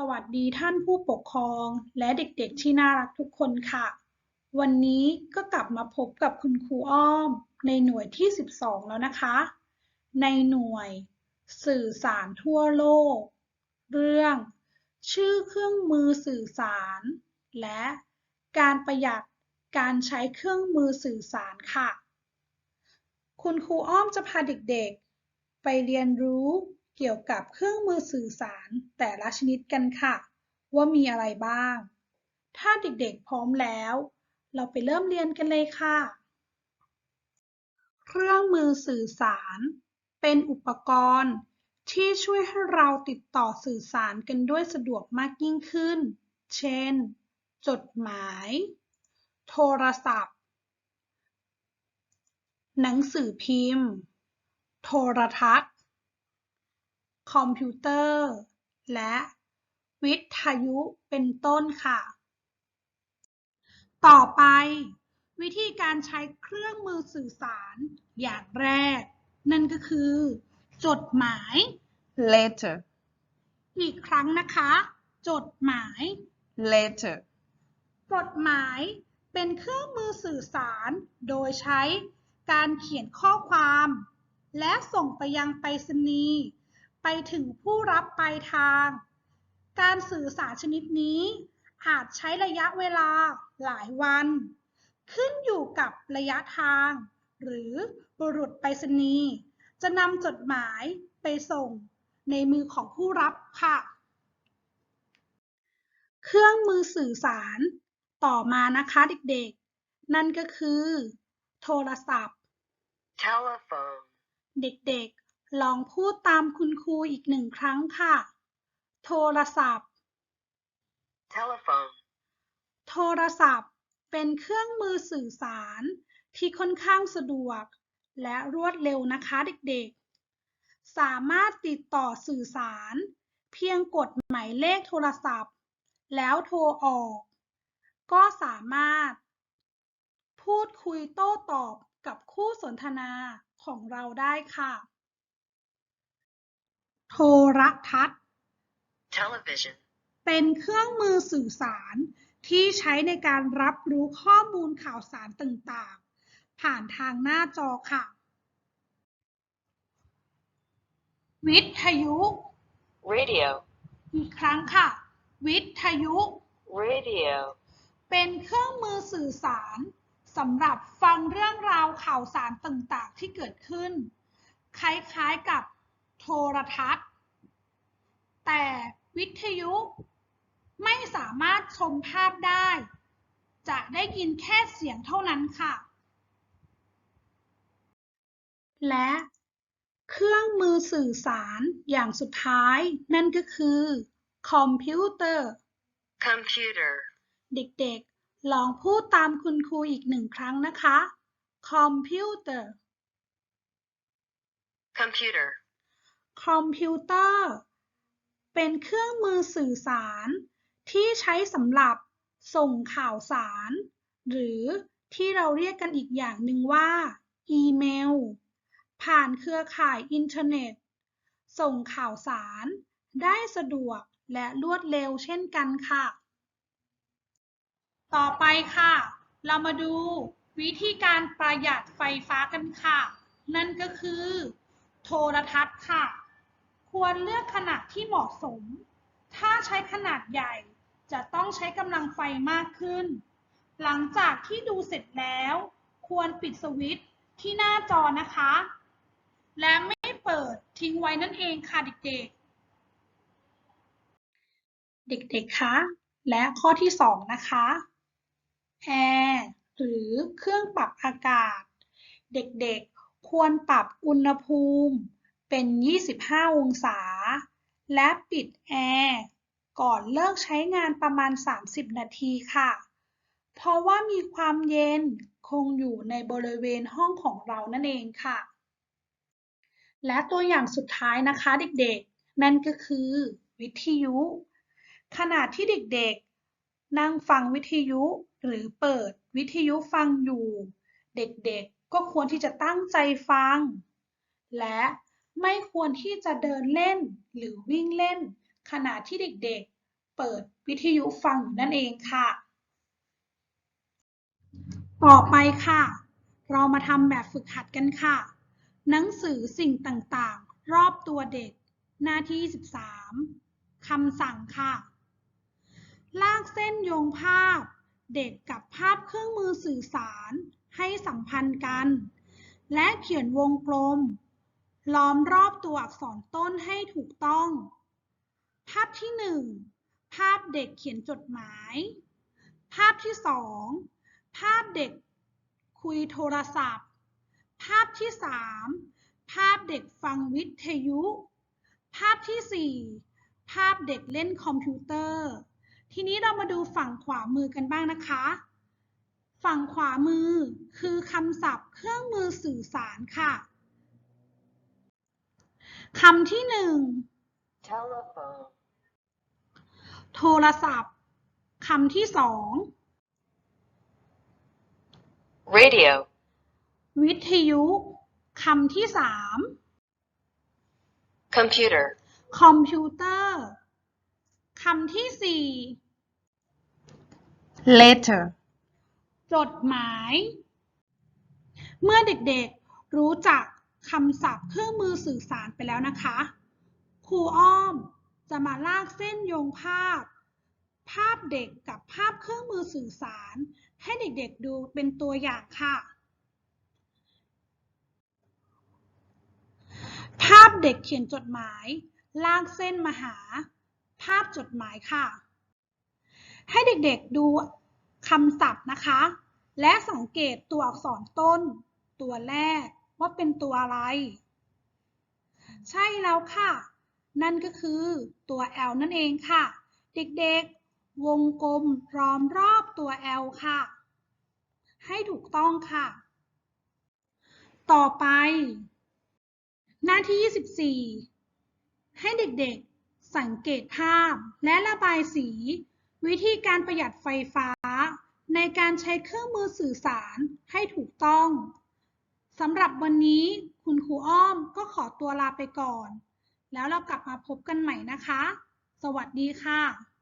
สวัสดีท่านผู้ปกครองและเด็กๆที่น่ารักทุกคนค่ะ วันนี้ก็กลับมาพบกับคุณครูอ้อม ในหน่วยที่ 12 แล้วนะคะ ในหน่วย สื่อสารทั่วโลก เรื่อง ชื่อเครื่องมือสื่อสาร และการประหยัดการใช้เครื่องมือสื่อสารค่ะ คุณครูอ้อมจะพาเด็กๆ ไปเรียนรู้ เกี่ยวกับเครื่องมือสื่อสารแต่ละชนิดกันค่ะ ว่ามีอะไรบ้าง ถ้าเด็กๆพร้อมแล้ว เราไปเริ่มเรียนกันเลยค่ะ เครื่องมือสื่อสาร เป็นอุปกรณ์ ที่ช่วยให้เราติดต่อสื่อสารกันด้วยสะดวกมากยิ่งขึ้น เช่น จดหมาย โทรศัพท์ หนังสือพิมพ์ โทรทัศน์ คอมพิวเตอร์ และวิทยุเป็นต้นค่ะ ต่อไป วิธีการใช้เครื่องมือสื่อสารอย่างแรก นั่นก็คือ จดหมาย letter, อีกครั้งนะคะ จดหมาย letter, จดหมายเป็นเครื่องมือสื่อสารโดยใช้การเขียนข้อความ และส่งไปยังไปรษณีย์ ไปถึงผู้รับปลายทาง การสื่อสารชนิดนี้ อาจใช้ระยะเวลาหลายวัน ขึ้นอยู่กับระยะทาง หรือบุรุษไปรษณีย์จะนำจดหมายไปส่งในมือของผู้รับค่ะ เครื่องมือสื่อสารต่อมานะคะเด็กๆ นั่นก็คือ โทรศัพท์ telephone, เด็กๆ ลองพูดตามคุณครูอีกหนึ่งครั้งค่ะ โทรศัพท์ telephone, โทรศัพท์เป็นเครื่องมือสื่อสาร ที่ค่อนข้างสะดวก และรวดเร็วนะคะเด็กๆ สามารถติดต่อสื่อสาร เพียงกดหมายเลขโทรศัพท์ แล้วโทรออก ก็สามารถ พูดคุยโต้ตอบกับคู่สนทนาของเราได้ค่ะ โทรทัศน์ television, เป็นเครื่องมือสื่อสารที่ใช้ในการรับรู้ข้อมูลข่าวสารต่างๆ ผ่านทางหน้าจอค่ะ วิทยุ radio, อีกครั้งค่ะ วิทยุ radio, เป็นเครื่องมือสื่อสารสำหรับฟังเรื่องราวข่าวสารต่างๆ ที่เกิดขึ้น คล้ายๆกับ โทรทัศน์ แต่วิทยุไม่สามารถชมภาพได้ จะได้ยินแค่เสียงเท่านั้นค่ะ และเครื่องมือสื่อสารอย่างสุดท้ายนั่นก็คือคอมพิวเตอร์ computer, เด็กๆ ลองพูดตามคุณครูอีกหนึ่งครั้งนะคะ คอมพิวเตอร์ computer, คอมพิวเตอร์ เป็นเครื่องมือสื่อสาร ที่ใช้สำหรับส่งข่าวสาร หรือที่เราเรียกกันอีกอย่างหนึ่งว่า อีเมล ผ่านเครือข่ายอินเทอร์เน็ต ส่งข่าวสาร ได้สะดวกและรวดเร็วเช่นกันค่ะ ต่อไปค่ะ เรามาดูวิธีการประหยัดไฟฟ้ากันค่ะ นั่นก็คือ โทรทัศน์ค่ะ ควรเลือกขนาดที่เหมาะสม ถ้าใช้ขนาดใหญ่จะต้องใช้กำลังไฟมากขึ้น หลังจากที่ดูเสร็จแล้ว ควรปิดสวิตช์ที่หน้าจอนะคะ และไม่เปิดทิ้งไว้นั่นเองค่ะเด็กๆ เด็กๆ คะ และข้อที่ 2 นะคะแอร์หรือเครื่องปรับอากาศ เด็กๆ ควรปรับอุณหภูมิ เป็น 25 องศา และปิดแอร์ก่อนเลิกใช้งานประมาณ 30 นาทีค่ะ เพราะว่ามีความเย็นคงอยู่ในบริเวณห้องของเรานั่นเองค่ะ และตัวอย่างสุดท้ายนะคะเด็กๆ นั่นก็คือวิทยุ ขณะที่เด็กๆ นั่งฟังวิทยุหรือเปิดวิทยุฟังอยู่ เด็กๆ ก็ควรที่จะตั้งใจฟัง และ ไม่ควรที่จะเดินเล่นหรือวิ่งเล่น ขณะที่เด็กๆ เปิดวิทยุฟังอยู่นั่นเองค่ะ ต่อไปค่ะ เรามาทำแบบฝึกหัดกันค่ะ หนังสือสิ่งต่างๆ รอบตัวเด็ก หน้าที่ 13คำสั่งค่ะ ลากเส้นโยงภาพ เด็กกับภาพเครื่องมือสื่อสารให้สัมพันธ์กัน และเขียนวงกลม ล้อมรอบตัวอักษรต้นให้ถูกต้อง ภาพที่หนึ่งภาพเด็กเขียนจดหมาย ภาพที่สองภาพเด็กคุยโทรศัพท์ ภาพที่สามภาพเด็กฟังวิทยุ ภาพที่สี่ภาพเด็กเล่นคอมพิวเตอร์ ทีนี้เรามาดูฝั่งขวามือกันบ้างนะคะ ฝั่งขวามือคือคำศัพท์เครื่องมือสื่อสารค่ะ คำที่หนึ่ง telephone, โทรศัพท์คำที่สอง radio, วิทยุคำที่สาม computer, คอมพิวเตอร์คำที่สี่ letter, จดหมาย เมื่อเด็กๆรู้จัก คำศัพท์เครื่องมือสื่อสารไปแล้วนะคะ ครูอ้อมจะมาลากเส้นโยงภาพ ภาพเด็กกับภาพเครื่องมือสื่อสาร ให้เด็กๆดูเป็นตัวอย่างค่ะ ภาพเด็กเขียนจดหมาย ลากเส้นมาหา ภาพจดหมายค่ะ ให้เด็กๆดูคำศัพท์นะคะ และสังเกตตัวอักษรต้น ตัวแรก ว่าเป็นตัวอะไร ใช่แล้วค่ะ นั่นก็คือตัว L นั่นเองค่ะ เด็กๆ วงกลมล้อมรอบตัว L ค่ะ ให้ถูกต้องค่ะ ต่อไป หน้าที่ 24 ให้เด็กๆ สังเกตภาพและระบายสี วิธีการประหยัดไฟฟ้า ในการใช้เครื่องมือสื่อสารให้ถูกต้อง สำหรับวันนี้คุณครูอ้อมก็ขอตัวลาไปก่อน แล้วเรากลับมาพบกันใหม่นะคะ สวัสดีค่ะ